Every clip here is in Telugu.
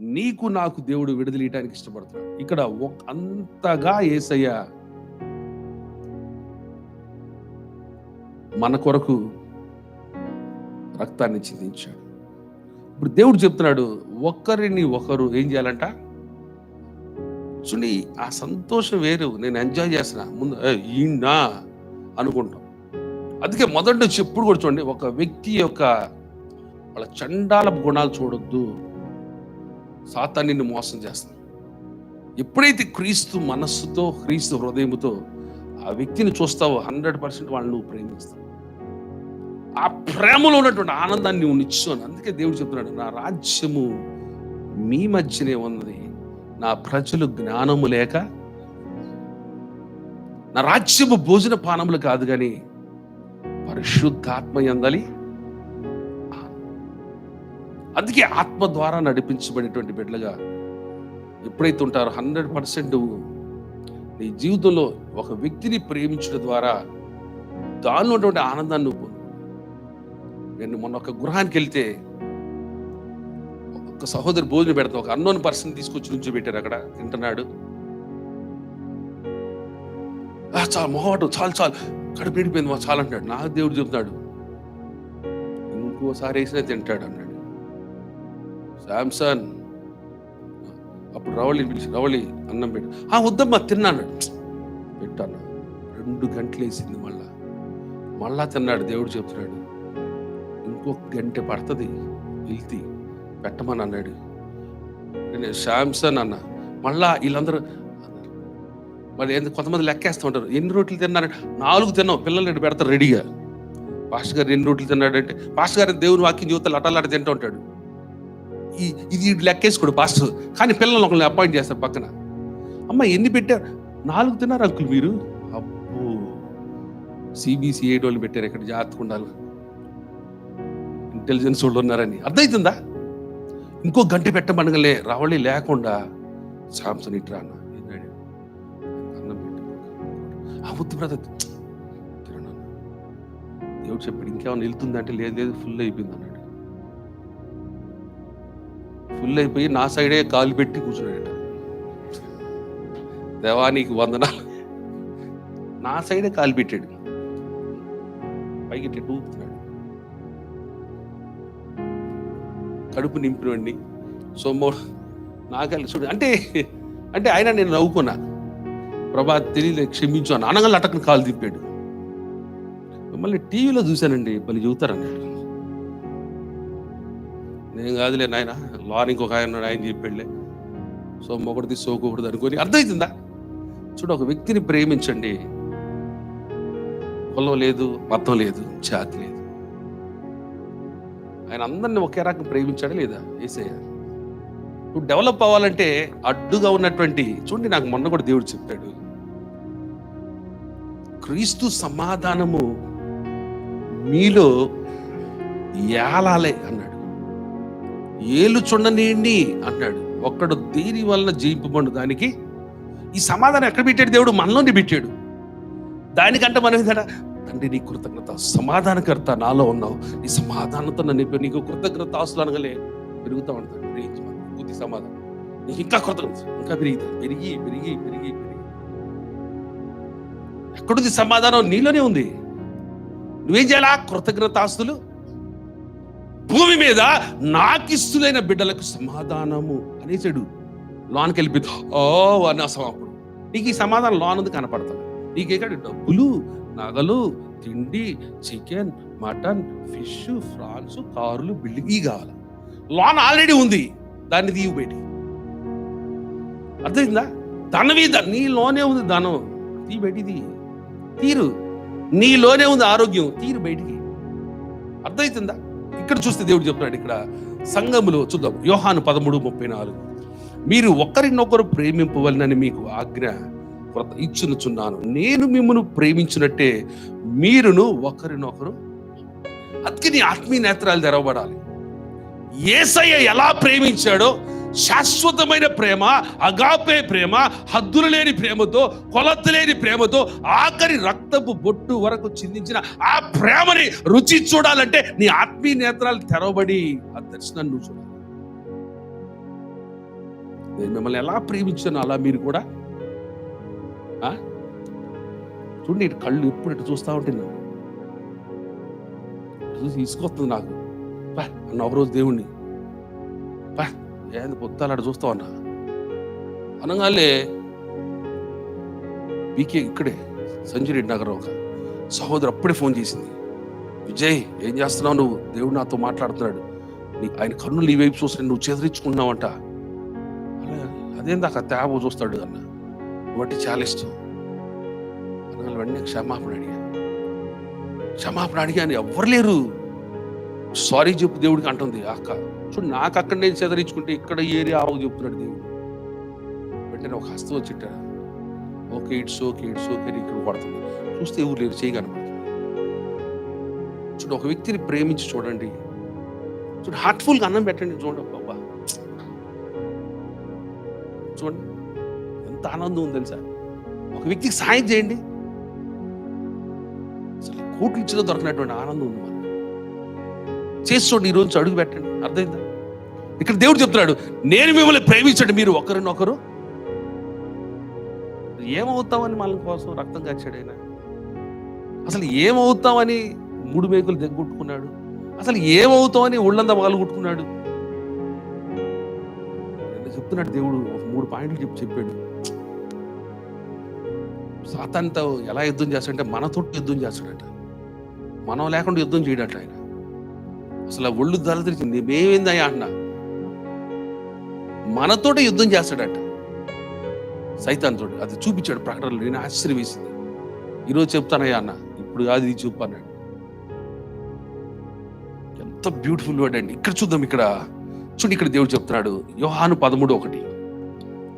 నీకు నాకు దేవుడు విడుదలీయటానికి ఇష్టపడుతున్నాడు ఇక్కడ అంతగా ఏసయ్య మన కొరకు రక్తాన్ని చిందించాడు ఇప్పుడు దేవుడు చెప్తున్నాడు ఒకరిని ఒకరు ఏం చేయాలంట? చూడండి ఆ సంతోషం వేరు నేను ఎంజాయ్ చేస్తున్నా. ముందు ఈనా అనుకుంటాం. అందుకే మొదటి నుంచి ఎప్పుడు కూడా చూడండి ఒక వ్యక్తి యొక్క వాళ్ళ చండాల గుణాలు చూడొద్దు. సాతాన్ని నిన్ను మోసం చేస్తుంది. ఎప్పుడైతే క్రీస్తు మనస్సుతో క్రీస్తు హృదయముతో ఆ వ్యక్తిని చూస్తావో హండ్రెడ్ పర్సెంట్ వాళ్ళని నువ్వు ప్రేమిస్తావు. ఆ ప్రేమలో ఉన్నటువంటి ఆనందాన్ని నువ్వు నిచ్చుని అందుకే దేవుడు చెప్తున్నాడు నా రాజ్యము మీ మధ్యనే ఉన్నది. నా ప్రజలు జ్ఞానము లేక నా రాజ్యము భోజన పానములు కాదు కానీ పరిశుద్ధాత్మ ఎందలి అందుకే ఆత్మ ద్వారా నడిపించబడేటువంటి బిడ్డలుగా ఎప్పుడైతే ఉంటారో హండ్రెడ్ పర్సెంట్ నీ జీవితంలో ఒక వ్యక్తిని ప్రేమించడం ద్వారా దానిలో ఉన్నటువంటి ఆనందాన్ని నువ్వు నేను మొన్న ఒక గృహానికి వెళ్తే ఒక సహోదరి భోజనం పెడతాం. ఒక అన్నోన్ పర్సన్ తీసుకొచ్చి నుంచి పెట్టారు అక్కడ. తింటున్నాడు. చాలా చాలు మొహమాటం చాలు చాలు. కడుపు నిండిపోయింది మా చాలు అంటాడు నాకు దేవుడు చెప్తున్నాడు. ఇంకోసారి వేసినా తింటాడు అన్నాడు శాంసన్ అప్పుడు రవళి పిలిచి రవళి అన్నం పెట్టు. ఆ వద్దమ్మా తిన్నాను పెట్టాను రెండు గంటలు వేసింది మళ్ళా. మళ్ళా తిన్నాడు దేవుడు చెప్తున్నాడు. ఇంకొక గంట పడుతుంది వెళ్తి పెట్టమని అన్నాడు. నేను శాంసన్ అన్న. మళ్ళా వీళ్ళందరూ మరి ఏంది కొంతమంది లెక్కేస్తూ ఉంటారు. ఎన్ని రోట్లు తిన్నారంటే నాలుగు తిన్నాం పిల్లలు రెండు పెడతారు రెడీగా. పాస్టర్ గారు ఎన్ని రోట్లు తిన్నాడంటే పాస్టర్ గారు దేవుని వాక్యం జీవితాలు అటలాట తింటూ ఉంటాడు. ఇది లెక్కేసుకోడు పాస్టర్. కానీ పిల్లలు ఒకరిని అపాయింట్ చేస్తారు పక్కన. అమ్మ ఎన్ని పెట్టారు నాలుగు తిన్నారు అంకులు మీరు? అబ్బో. సిబిసి ఎయిట్ వాళ్ళు పెట్టారు ఇక్కడ జాగ్రత్తగా ఉండాలి. ఇంటెలిజెన్స్ వాళ్ళు ఉన్నారని. అర్థమవుతుందా ఇంకో గంట పెట్టమనగలే రావళి లేకుండా. సాంసన్ ఇట్రా అన్న అన్నం పెట్టు. ఆ బ్రదర్. దేవుడు చెప్పాడు ఇంకేమైనా వెళ్తుందంటే లేదు లేదు ఫుల్ అయిపోయింది అన్నాడు. అయిపోయి నా సైడే కాలు పెట్టి కూర్చున్నాడట. దేవానికి వందనాలు. నా సైడే కాలు పెట్టాడు. పైకి ఇట్లా ఊపుతున్నాడు కడుపు నింపినండి సొమ్ము నాకెళ్ళి చూడు. అంటే అంటే ఆయన నేను నవ్వుకున్నా. ప్రభా తెలియలే క్షమించు అని అనగా అటకని కాలు తిప్పాడు. మిమ్మల్ని టీవీలో చూశానండి పని చెబుతారన్నాడు నేను కాదులే నాయన. లాన్ ఇంకొక ఆయన ఆయన చెప్పాడులే. సో మొగడిది సోకూడదు అనుకొని అర్థమవుతుందా చూడు ఒక వ్యక్తిని ప్రేమించండి. కులం లేదు మతం లేదు జాతి లేదు. ఆయన అందరిని ఒకే రకం ప్రేమించాడా లేదా? ఏసయ్య. నువ్వు డెవలప్ అవ్వాలంటే అడ్డుగా ఉన్నటువంటి చూడండి నాకు మొన్న కూడా దేవుడు చెప్పాడు. క్రీస్తు సమాధానము మీలో ఏలాలే అన్నాడు. ఏలు చుండనేయండి అన్నాడు. ఒక్కడు దేని వలన జయింపబడు దానికి ఈ సమాధానం ఎక్కడ పెట్టాడు దేవుడు? మనలోనే పెట్టాడు. దానికంటే మనం కదా తండ్రి నీ కృతజ్ఞత సమాధానకర్త నాలో ఉన్నావు. నీ సమాధానంతో నన్ను నీకు కృతజ్ఞత ఆస్తులు అనగలే పెరుగుతా ఉంటాడు పెరిగించి సమాధానం. నీకు ఇంకా కృతజ్ఞత ఇంకా పెరిగితే పెరిగి పెరిగి పెరిగి పెరిగి. ఎక్కడుంది సమాధానం? నీలోనే ఉంది. నువ్వేం చేయాలా? కృతజ్ఞతాస్తులు భూమి మీద నాకిస్తులైన బిడ్డలకు సమాధానము అనేసాడు. లోనికి వెళ్ళిపోయింది ఓ అని అప్పుడు నీకు ఈ సమాధానం లోన్ ఉంది కనపడతాను నీకు ఇక్కడ డబ్బులు నగలు తిండి చికెన్ మటన్ ఫిష్ ఫ్రాన్స్ కార్లు బిల్డింగ్ ఇవి కావాలి. లోన్ ఆల్రెడీ ఉంది దాన్ని తీయు బయటికి. అర్థమైందా? ధనవి నీ లోనే ఉంది ధనం. తీ బయటిది తీరు. నీలోనే ఉంది ఆరోగ్యం. తీరు బయటికి. అర్థమవుతుందా ఇక్కడ చూస్తే దేవుడు చెప్తున్నాడు ఇక్కడ సంఘములో చూద్దాం. యోహాను పదమూడు ముప్పై నాలుగు. మీరు ఒకరినొకరు ప్రేమింపవలనని మీకు ఆజ్ఞ ఇచ్చునుచున్నాను. నేను మిమ్మల్ని ప్రేమించినట్టే మీరును ఒకరినొకరు అందుకే నీ ఆత్మీయ నేత్రాలు తెరవబడాలి. ఏసయ్య ఎలా ప్రేమించాడో శాశ్వతమైన ప్రేమ అగాపే ప్రేమ హద్దులు లేని ప్రేమతో కొలత లేని ప్రేమతో ఆఖరి రక్తపు బొట్టు వరకు చిందించిన ఆ ప్రేమని రుచి చూడాలంటే నీ ఆత్మీయ నేత్రాలు తెరవబడి ఆ దర్శనాన్ని నువ్వు చూడాలి. నేను మిమ్మల్ని ఎలా ప్రేమించాను అలా మీరు కూడా ఆ? చూడండి ఇటు కళ్ళు ఎప్పుడు ఇటు చూస్తూ ఉంటే నన్ను చూసి ఇసుకొస్తుంది నాకు. పా అన్న ఒకరోజు దేవుణ్ణి. ఏంది పొత్తాలు అటు చూస్తా ఉన్నా అనగానే పీకే ఇక్కడే సంజయ్ నగరం ఒక సహోదరు అప్పుడే ఫోన్ చేసింది. విజయ్ ఏం చేస్తున్నావు నువ్వు? దేవుడు నాతో మాట్లాడుతున్నాడు. నీ ఆయన కన్నులు ఈ వైపు చూస్తే నువ్వు చెదిరించుకున్నావంట. అలా అదేం దాకా తేవ చూస్తాడు అన్న. వాటి చాలా ఇష్టం. అనగా వెంటనే క్షమాపణ అడిగా క్షమాపణ అడిగాను ఎవ్వరు లేరు. సారీ చెప్పు దేవుడికి అంటుంది అక్క చూడు నాకు అక్కడ నేను చెదరించుకుంటే ఇక్కడ ఏరియా ఆవు చెప్తున్నాడు దేవుడు. వెంటనే ఒక హస్తం వచ్చిట్ట okay it's okay it's okay ఇక్కడ పడుతుంది. చూస్తే ఎవరు లేరు చేయి చూడు ఒక వ్యక్తిని ప్రేమించి చూడండి. చూడు హార్ట్ఫుల్గా అన్నం పెట్టండి చూడండి బాబా చూడండి ఎంత ఆనందం ఉంది తెలుసా? ఒక వ్యక్తికి సాయం చేయండి. అసలు కోట్లు ఇచ్చినా దొరకనటువంటి ఆనందం ఉంది మనకి ఈరోజు అడుగు పెట్టండి. అర్థమైందా? ఇక్కడ దేవుడు చెప్తున్నాడు నేను మిమ్మల్ని ప్రేమించండి మీరు ఒకరినొకరు ఏమవుతామని మన కోసం రక్తం కాచాడు ఆయన. అసలు ఏమవుతామని మూడు మేకులు దగ్గుట్టుకున్నాడు అసలు ఏమవుతామని ఒళ్ళంతా పగలుగుట్టుకున్నాడు చెప్తున్నాడు దేవుడు? ఒక మూడు పాయింట్లు చెప్పి చెప్పాడు. సాతాన్తో ఎలా యుద్ధం చేస్తాడంటే మనతో యుద్ధం చేస్తాడట. మనం లేకుండా యుద్ధం చేయడట ఆయన. అసలు ఒళ్ళు దళదరిచింది మేమేంది అయ్యా అన్న మనతోటే యుద్ధం చేస్తాడట. సైతాన్తోటి. అది చూపించాడు ప్రకటనలు. నేను ఆశ్చర్యం వేసింది ఈరోజు చెప్తానయ్యా అన్న. ఇప్పుడు కాదు ఇది చూపు అన్నాడు. ఎంత బ్యూటిఫుల్ వర్డ్ అండి. ఇక్కడ చూద్దాం ఇక్కడ. చూడండి ఇక్కడ దేవుడు చెప్తున్నాడు. యోహాను పదమూడు ఒకటి.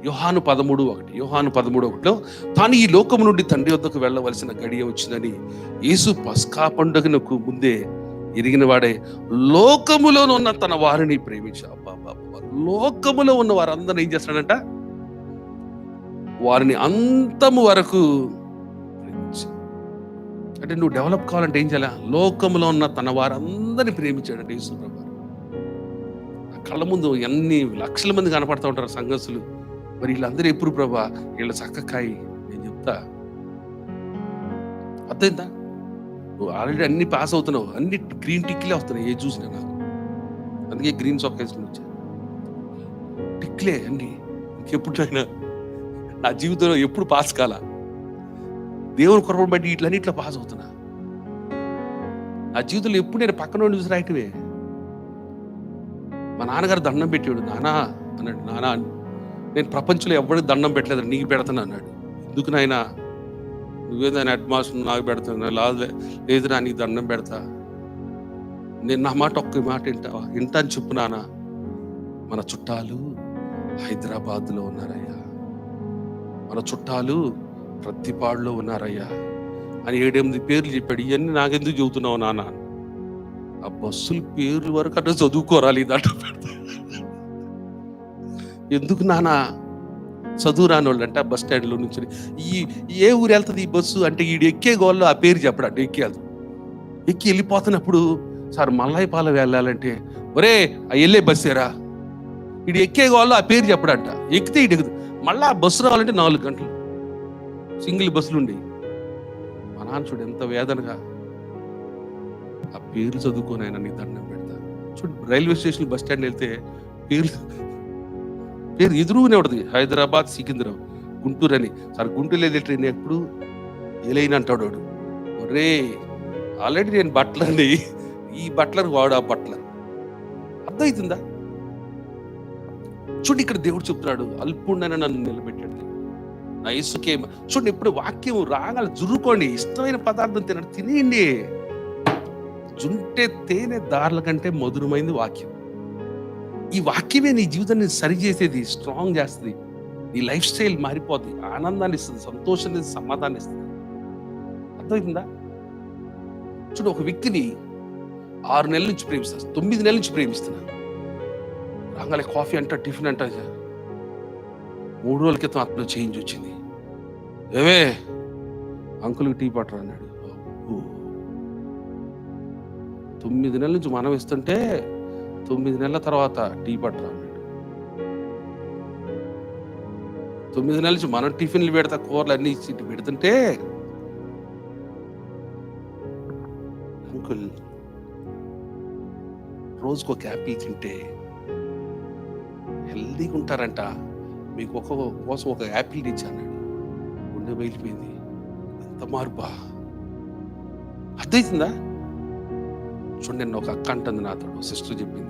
యోహాను పదమూడు ఒకటి. యోహాను పదమూడు ఒకటిలో తాను ఈ లోకము నుండి తండ్రి వద్దకు వెళ్ళవలసిన గడియ వచ్చిందని యేసు పస్కా పండుగనకు ముందే ఎరిగిన వాడే. లోకములో ఉన్న తన వారిని ప్రేమించా. లోకములో ఉన్న వారందరూ ఏం చేస్తాడంట? వారిని అంతము వరకు అంటే నువ్వు డెవలప్ కావాలంటే ఏం చేయాలి? లోకములో ఉన్న తన వారందరినీ ప్రేమించాడంటే యేసు కళ్ళ ముందు ఎన్ని లక్షల మంది కనపడతా ఉంటారు సంఘస్సులు మరి వీళ్ళందరూ ఎప్పుడు ప్రభా? వీళ్ళ చక్కకాయి. నేను చెప్తా. అర్థమైందా? నువ్వు ఆల్రెడీ అన్ని పాస్ అవుతున్నావు. అన్ని గ్రీన్ టిక్లే వస్తున్నాయి. ఏ చూసినా నాకు. అందుకే గ్రీన్ సాక్ వేసుకుని వచ్చా. టిక్లే అన్ని. ఇంకెప్పుడైనా నా జీవితంలో ఎప్పుడు పాస్ కాల? దేవుని కొరపడి బట్టి ఇట్లన్నీ ఇట్లా పాస్ అవుతున్నా. నా జీవితంలో ఎప్పుడు నేను పక్కన చూసి రాయటమే మా నాన్నగారు దండం పెట్టాడు నానా అన్నాడు. నానా నేను ప్రపంచంలో ఎవరికి దండం పెట్టలేదు నీకు పెడతాను అన్నాడు. ఎందుకు నాయనా? నువ్వేదైనా హెడ్ నాకు పెడతాను లేదు లేదు నా నీకు దండం పెడతా. నేను నా మాట ఒక్క మాట వింటావా? వింటాను అని చెప్పు నానా మన చుట్టాలు హైదరాబాద్లో ఉన్నారయ్యా. మన చుట్టాలు ప్రతిపాడులో ఉన్నారయ్యా. అని ఏడెనిమిది పేర్లు చెప్పాడు. ఇవన్నీ నాకెందుకు చెబుతున్నావు నాన్న? ఆ బస్సుల పేర్లు వరకు అంటే చదువుకోరాలి పెడతా. ఎందుకు నానా చదువు రాని వాళ్ళు అంటే బస్ స్టాండ్లో నుంచి ఈ ఏ ఊరు వెళ్తుంది ఈ బస్సు? అంటే ఈడు ఎక్కే గోల్లో ఆ పేరు చెప్పడు ఎక్కి ఎక్కి వెళ్ళిపోతున్నప్పుడు సార్ మల్లాయిపాలెం వెళ్ళాలంటే ఒరే ఆ వెళ్ళే బస్సేరా ఇడు ఎక్కే గోల్లో ఆ పేరు చెప్పడంట. ఎక్కితే ఇటు ఎక్కుదు మళ్ళీ ఆ బస్సు రావాలంటే నాలుగు గంటలు. సింగిల్ బస్సులు ఉండేవి. మా నాన్న చూడు ఎంత వేదనగా ఆ పేర్లు చదువుకొని ఆయన నీ దండం పెడతా. చూడు రైల్వే స్టేషన్ బస్ స్టాండ్ వెళ్తే పేర్లు పేరు ఎదురుగానే ఉంటుంది. హైదరాబాద్ సికింద్రాబాద్ గుంటూరు అని. సార్ గుంటూరు వెళ్ళే ట్రైన్ ఎప్పుడు? ఎలైన అంటాడు వాడు. ఒరే ఆల్రెడీ నేను బట్లర్ని. ఈ బట్లర్ వాడు ఆ బట్లర్. అర్థమవుతుందా చూడు ఇక్కడ దేవుడు చెప్తున్నాడు. అల్పుండని నన్ను నిలబెట్టాడు. నా ఇసుకే చూడండి ఇప్పుడు వాక్యం రాగాలి జురుకోండి. ఇష్టమైన పదార్థం తినండి తినేయండి. జుంటే తేనె దారుల కంటే మధురమైంది వాక్యం. ఈ వాక్యమే నీ జీవితాన్ని సరిచేసేది స్ట్రాంగ్ చేస్తుంది. నీ లైఫ్ స్టైల్ మారిపోతుంది ఆనందాన్ని ఇస్తుంది సంతోషాన్ని సమాధానం ఇస్తుంది. అర్థమవుతుందా చూడు ఒక వ్యక్తిని ఆరు నెలల నుంచి ప్రేమిస్తా తొమ్మిది నెలల నుంచి ప్రేమిస్తున్నాను. రాగానే కాఫీ అంట టిఫిన్ అంట మూడు రోజుల క్రితం అతను చేంజ్ వచ్చింది. ఏవే అంకుల్కి టీ పట్టరా అన్నాడు తొమ్మిది నెలల నుంచి మనం ఇస్తుంటే తొమ్మిది నెలల తర్వాత టీ పట్టరా అన్నాడు తొమ్మిది నెలల నుంచి మనం టిఫిన్లు పెడతా కూరలు అన్ని ఇచ్చి పెడుతుంటే అంకుల్ రోజుకు ఒక యాపిల్ తింటే హెల్దీగా ఉంటారంట. మీకు ఒక కోసం ఒక యాపిల్ ఇచ్చానండి గుండె బయలిపోయింది. ఎంత మార్పా అర్థమవుతుందా చూడండి నేను ఒక అక్క అంటుంది నాతో సిస్టర్ చెప్పింది.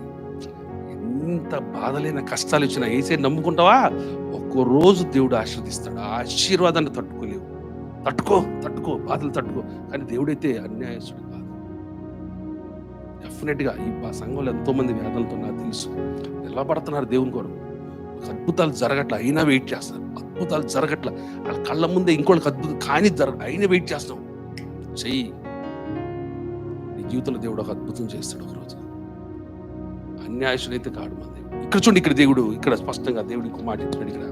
ఎంత బాధలైన కష్టాలు ఇచ్చినా ఏసే నమ్ముకుంటావా? ఒక్కో రోజు దేవుడు ఆశీర్వదిస్తాడు. ఆ ఆశీర్వాదాన్ని తట్టుకోలేవు. తట్టుకో తట్టుకో బాధలు తట్టుకో. కానీ దేవుడైతే అన్యాయస్తుడు కాదు. డెఫినెట్గా ఈ సంఘంలో ఎంతో మంది వేదనలతో నాకు తెలుసు. నిలబడుతున్నారు దేవుని కొరకు. అద్భుతాలు జరగట్ల అయినా వెయిట్ చేస్తారు. అద్భుతాలు జరగట్ల. వాళ్ళ కళ్ళ ముందే ఇంకోళ్ళకి అద్భుతం కానీ జరగ అయినా వెయిట్ చేస్తాం. చెయ్యి. నీ జీవితంలో దేవుడు ఒక అద్భుతం చేస్తాడు ఒకరోజు. అన్యాయసుడైతే కాడు మా దేవుడు. ఇక్కడ చూడండి ఇక్కడ దేవుడు ఇక్కడ స్పష్టంగా దేవుడు ఇంకో మాట ఇచ్చాడు ఇక్కడ.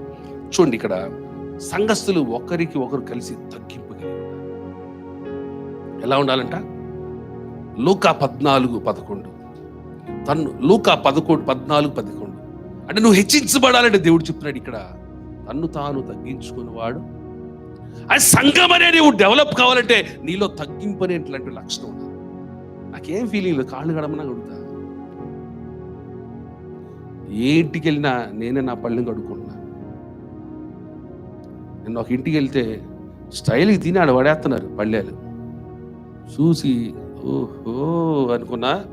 చూడండి ఇక్కడ సంఘస్థులు ఒకరికి ఒకరు కలిసి తగ్గింపు ఎలా ఉండాలంట? లూకా పద్నాలుగు పదకొండు. తను లూకా పదకొండు పద్నాలుగు పదకొండు. అంటే నువ్వు హెచ్చించబడాలంటే దేవుడు చెప్తున్నాడు ఇక్కడ. తన్ను తాను తగ్గించుకునేవాడు అది సంఘం అనే నువ్వు డెవలప్ కావాలంటే నీలో తగ్గింపు అనేటువంటి లక్షణం ఉండాలి. నాకేం ఫీలింగ్ లేదు కాళ్ళు గడమని అడుగుతా ఏ ఇంటికి వెళ్ళినా నేనే నా పళ్ళని కడుక్కుంటున్నా. నేను ఒక ఇంటికి వెళ్తే స్టైల్కి తిని ఆడ పడేస్తున్నారు పళ్ళేలు. చూసి ఓహో అనుకున్నా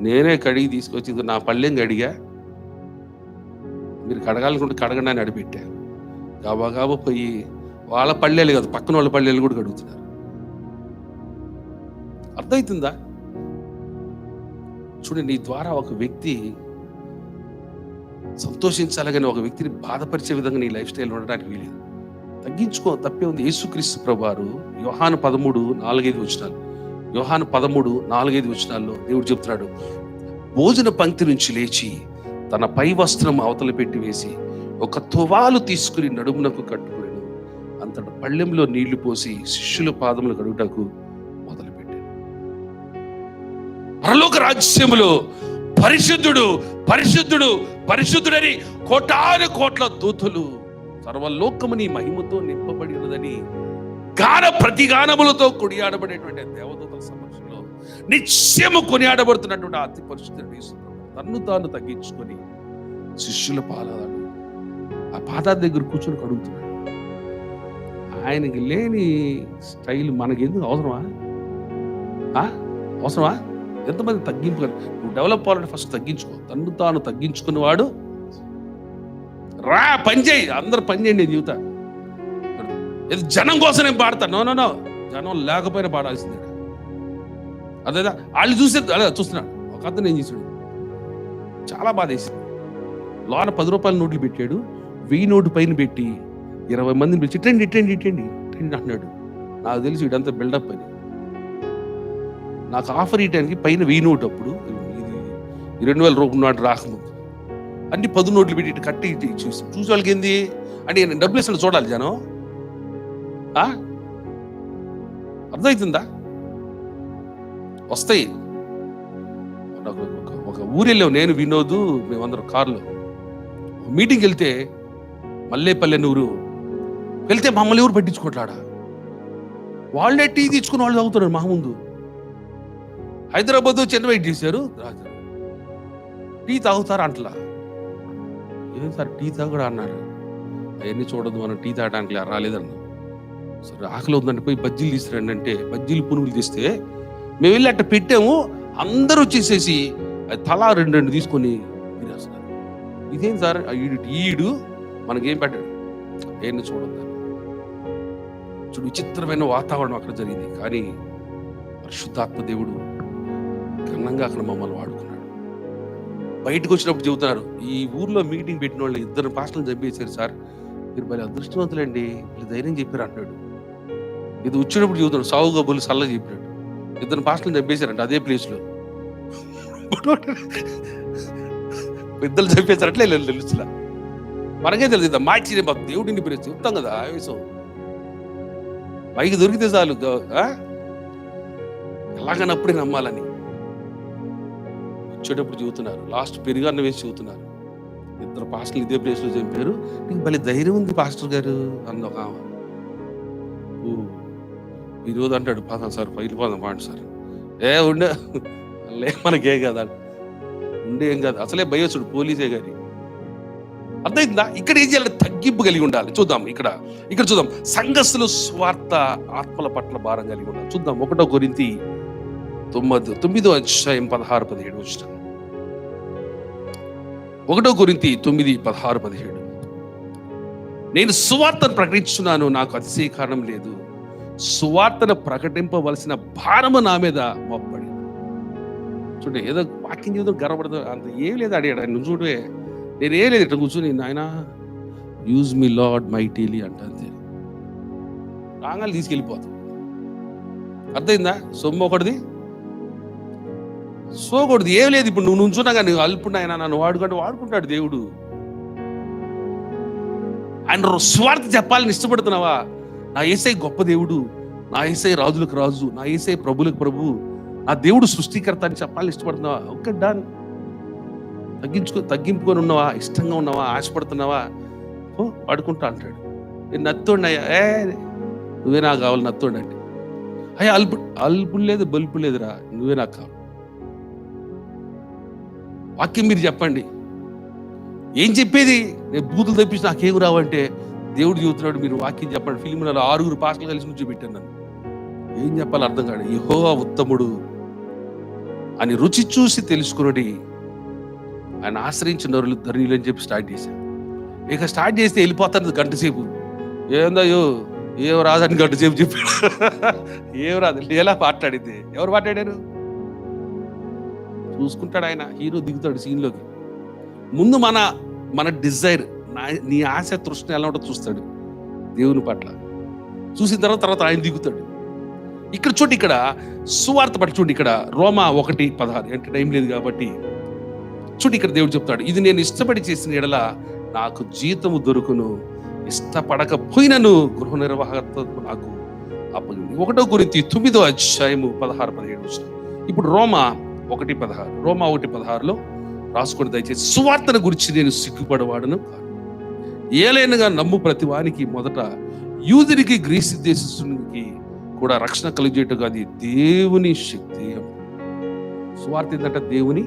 నేనే కడిగి తీసుకొచ్చి ఇది నా పళ్ళెం కడిగా మీరు కడగాలనుకుంటే కడగండి అని అడిపెట్టా. గాబా పోయి వాళ్ళ పళ్ళేలు కాదు పక్కన వాళ్ళ పళ్ళేలు కూడా కడుగుతున్నారు. అర్థమవుతుందా చూడండి నీ ద్వారా ఒక వ్యక్తి సంతోషించాలని ఒక వ్యక్తిని బాధపరిచే విధంగా నీ లైఫ్ స్టైల్ ఉండడానికి వీలేదు. తగ్గించుకో తప్పే ఉంది. యేసుక్రీస్తు ప్రభువారు యోహాను పదమూడు నాలుగైదు వచ్చినాలు యోహాను పదమూడు నాలుగైదు వచ్చినాల్లో దేవుడు చెప్తున్నాడు. భోజన పంక్తి నుంచి లేచి తన పై వస్త్రం అవతల పెట్టి వేసి ఒక తువాలు తీసుకుని నడుమునకు కట్టుకున్నాడు అంతటి పళ్ళెంలో నీళ్ళు పోసి శిష్యుల పాదములు కడుగుటకు మొదలుపెట్టాడు. పరలోక రాజ్యములో పరిశుద్ధుడు పరిశుద్ధుడు పరిశుద్ధుడని కోటాను కోట్ల దూతులు సర్వలోకముని మహిమతో నింపబడి ఉన్నదని గాన ప్రతిగానములతో కొనియాడబడేటువంటి దేవదూతల సమక్షంలో నిత్యము కొనియాడబడుతున్నటువంటి అతి పరిశుద్ధుడు తన్ను తాను తగ్గించుకొని శిష్యుల పాదాలను ఆ పాదాల దగ్గర కూర్చొని కడుగుతున్నాడు. ఆయనకి లేని స్టైల్ మనకి ఎందుకు అవసరమా? ఆ? అవసరమా? ఎంతమంది తగ్గింపు నువ్వు డెవలప్ అవ్వాలంటే ఫస్ట్ తగ్గించుకో. తను తాను తగ్గించుకున్నవాడు రా పని చేయి. అందరు పని చేయండి యువత జీవిత ఇది జనం కోసం నేను పాడతాను నో నో నో జనం లేకపోయినా పాడాల్సిందే. అదే వాళ్ళు చూసే అదే చూస్తున్నాడు ఒక అతను ఏం చేశాడు? చాలా బాధ వేసింది. లోన పది రూపాయల నోట్లు పెట్టాడు. వెయ్యి నోటు పైన పెట్టి ఇరవై మందిని పిలిచి ఇట్టండి ఇట్టండి ఇట్టండి ఇట్టండి అంటున్నాడు. నాకు తెలిసి వీడంతా బిల్డప్ అని. నాకు ఆఫర్ ఇవ్వడానికి పైన వెయ్యి నోటు అప్పుడు. ఇది ఈ రెండు వేల రూపాయల నాటు రాకముందు. అన్ని పది నోట్లు పెట్టి ఇటు కట్టి ఇటు చూసి చూసే వాళ్ళకి ఏంది? అంటే నేను డబ్బులు ఇస్తాను చూడాలి జనం. ఆ? అర్థమవుతుందా వస్తాయి. నాకు ఒక ఊరు నేను వినోదు మేమందరం కారులో. మీటింగ్కి వెళ్తే మల్లేపల్లె నూరు. వెళ్తే మమ్మల్ని ఎవరు పట్టించుకోవట్లాడా వాళ్ళే టీ తీసుకుని వాళ్ళు తాగుతున్నారు మా ముందు. హైదరాబాద్ చెన్నై చేశారు? రాజు. టీ తాగుతారు అంటలా. ఏం సార్ టీ తాగుడు అన్నారు. అవన్నీ చూడదు మనం టీ తాగడానికి లే- రాలేదన్న. సరే ఆకలి ఉందంటే పోయి బజ్జీలు తీసుకురండి అంటే బజ్జీలు పునుగులు తీస్తే మేము వెళ్ళి అట్ట పెట్టాము అందరూ వచ్చేసేసి అది తలా రెండు రెండు తీసుకొని తినేస్తున్నారు. ఇదేం సార్? ఈడు ఈడు మనకేం పెట్టాడు. ఏం చూడొద్దు చూడు విచిత్రమైన వాతావరణం అక్కడ జరిగింది. కానీ పరిశుద్ధాత్మ దేవుడు ఘనంగా అక్కడ మమ్మల్ని వాడుకున్నాడు. బయటకు వచ్చినప్పుడు చెబుతున్నారు ఈ ఊర్లో మీటింగ్ పెట్టిన వాళ్ళు ఇద్దరు పాస్టర్లు చంపేశారు సార్. మీరు భలే అదృష్టవంతులండి వీళ్ళు ధైర్యం చెప్పారు అంటాడు ఇది వచ్చినప్పుడు చెబుతున్నాడు సావు గబ్బులు సల్ల చెప్పినాడు ఇద్దరు పాస్టర్లు చంపేశారంట అదే ప్లేస్లో ఇద్దరు చంపేశారట్లే తెలుసులా మనకే తెలియదు మార్చి దేవుడిని పిలిచి చెప్తాం కదా ఆవేశం. పైకి దొరికితే చాలు ఆ? ఎలాగనప్పుడే నమ్మాలని. వచ్చేటప్పుడు చెబుతున్నారు. లాస్ట్ పెరుగన్న వేసి చెబుతున్నారు. ఇద్దరు పాస్టర్లు ఇదే ప్లేస్లో చంపారు. నీకు భలే ధైర్యం ఉంది పాస్టర్ గారు అన్న ఒక ఆమె. ఓ ఈరోజు అంటాడు పాదాం సార్ పైలు పోదాం పాండి సార్. ఏ ఉండే. లే మనకే కదా. ఉండే ఏం కాదు. అసలే భయసుడు పోలీసే కానీ అర్థమైందా? ఇక్కడ ఏం చేయాలి తగ్గింపు కలిగి ఉండాలి. చూద్దాం ఇక్కడ. ఇక్కడ చూద్దాం. సంఘస్థులు స్వార్థ ఆత్మల పట్ల భారం కలిగి ఉండాలి. చూద్దాం. ఒకటో గురించి తొమ్మిది తొమ్మిదో అధ్యాయం పదహారు పదిహేడు వచ్చిన. ఒకటో గురించి తొమ్మిది పదహారు పదిహేడు. నేను సువార్తను ప్రకటించున్నాను నాకు అతిశయ కారణం లేదు. సువార్తను ప్రకటింపవలసిన భారము నా మీద మోపబడి చూడండి ఏదో వాక్యం జీవితం గర్వపడదు అంత ఏం లేదు అడిగాడు ఆయన నువ్వు చూడవే నేను ఏం లేదు ఇట్లా కూర్చుని నాయన యూజ్ మీ లాడ్ మైటీలీ అంట అంతే. రాగాలు తీసుకెళ్ళిపోతాం. అర్థమైందా? సొమ్ము ఒకటిది సోకూడదు. ఏం లేదు ఇప్పుడు నువ్వు నుంచున్నా కానీ అల్పుడు ఆయన నన్ను వాడుకుంటే వాడుకుంటాడు దేవుడు. ఆయన స్వార్థ చెప్పాలని ఇష్టపడుతున్నావా? నా ఏసై గొప్ప దేవుడు నా ఏసై రాజులకు రాజు నా ఏసై ప్రభులకు ప్రభు నా దేవుడు సృష్టికర్త అని చెప్పాలని ఇష్టపడుతున్నావా? ఓకే డన్ తగ్గించుకో తగ్గింపుకొని ఉన్నావా? ఇష్టంగా ఉన్నావా? ఆశపడుతున్నావా? ఓ వాడుకుంటా అంటాడు. నేను నత్తోడినయ్యా ఏ నువ్వే నాకు కావాలి నత్తుండండి అయ్యా అల్పు అల్పు లేదు బల్పు లేదురా నువ్వే నాకు కావాలి. వాక్యం మీరు చెప్పండి. ఏం చెప్పేది? నేను బూతులు తెప్పించి నాకేం రావంటే దేవుడు చెబుతున్నాడు మీరు వాక్యం చెప్పండి. ఫిలింలలో ఆరుగురు పాటలు కలిసి నుంచి పెట్టాను నన్ను. ఏం చెప్పాలి అర్థం కాదు యహో ఉత్తముడు అని రుచి చూసి తెలుసుకున్నది ఆయన ఆశ్రయించిన నరులు ధరణిలు అని చెప్పి స్టార్ట్ చేశాను ఇక స్టార్ట్ చేస్తే వెళ్ళిపోతాను గంట సేపు. ఏందయ్యో ఏం రాదని గంట సేపు చెప్పాడు. ఏం రాదు. ఎలా మాట్లాడింది. ఎవరు మాట్లాడారు? చూసుకుంటాడు ఆయన హీరో దిగుతాడు సీన్లోకి. ముందు మన మన డిజైర్ నీ ఆశ తృష్ణ ఎలా ఉంటుందో చూస్తాడు దేవుని పట్ల. చూసిన తర్వాత తర్వాత ఆయన దిగుతాడు. ఇక్కడ చూడు ఇక్కడ సువార్త పట్టి చూడు ఇక్కడ రోమా ఒకటి పదహారు అంటే టైం లేదు కాబట్టి. చూడు ఇక్కడ దేవుడు చెప్తాడు ఇది నేను ఇష్టపడి చేసిన ఎడల నాకు జీతము దొరుకును ఇష్టపడకపోయినను గృహ నిర్వాహకత్వం నాకు అప్పగింది. ఒకటో గురించి తొమ్మిదో అధ్యాయము పదహారు పదిహేడు ఇప్పుడు రోమా ఒకటి పదహారు. రోమా ఒకటి పదహారులో రాసుకుని దయచేసి సువార్తను గురించి నేను సిగ్గుపడవాడను కాదు. ఏలైనగా నమ్ము ప్రతి వానికి మొదట యూదునికి గ్రీసు దేశస్తునికి కూడా రక్షణ కలిగేట్టుగా అది దేవుని శక్తి. సువార్త ఏంటంటే దేవుని